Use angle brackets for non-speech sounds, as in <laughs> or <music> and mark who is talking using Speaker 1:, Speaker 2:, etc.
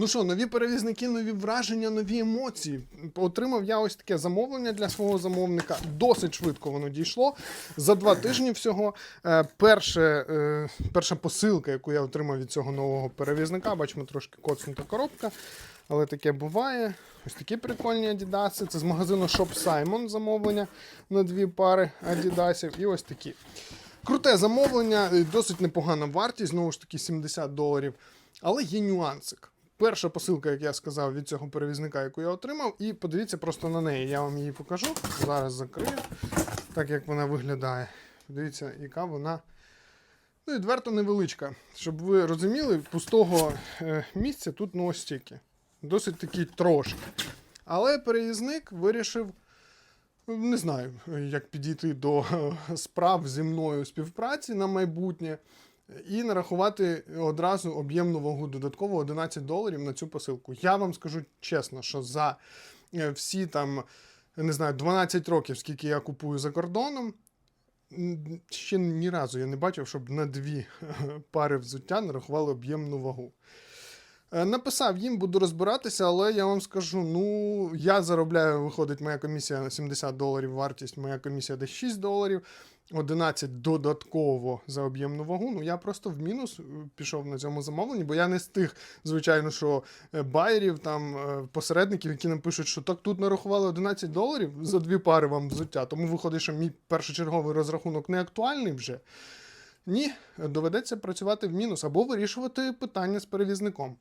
Speaker 1: Ну що, нові перевізники, нові враження, нові емоції. Отримав я ось таке замовлення для свого замовника. Досить швидко воно дійшло. За два тижні всього. Е, перше, е, перша посилка, яку я отримав від цього нового перевізника, бачимо, трошки коцнута коробка, але таке буває. Ось такі прикольні адідаси. Це з магазину Shop Simon замовлення на дві пари адідасів. І ось такі. Круте замовлення, досить непогана вартість, знову ж таки 70 доларів. Але є нюансик. Перша посилка, як я сказав, від цього перевізника, яку я отримав, і подивіться просто на неї. Я вам її покажу. Зараз закрию, так як вона виглядає. Дивіться, яка вона ну, відверто невеличка. Щоб ви розуміли, пустого е, місця тут ну ось стільки. Досить таки трошки. Але перевізник вирішив. Не знаю, як підійти до е, справ зі мною співпраці на майбутнє і нарахувати одразу об'ємну вагу додатково 11 доларів на цю посилку. Я вам скажу чесно, що за е, всі там, не знаю, 12 років, скільки я купую за кордоном, ще ні разу я не бачив, щоб на дві <laughs> пари взуття нарахували об'ємну вагу. Е, Написав їм, буду розбиратися, але я вам скажу: ну, я заробляю, виходить, моя комісія на 70 доларів вартість, моя комісія десь 6 доларів, 11 додатково за об'ємну вагу. Ну я просто в мінус е, пішов на цьому замовленні, бо я не з тих, звичайно, що е, байерів, там посередників, які нам пишуть, що так тут нарахували 11 доларів за дві пари вам взуття. Тому виходить, що мій першочерговий розрахунок не актуальний вже. Ні, доведеться працювати в мінус або вирішувати питання з перевізником.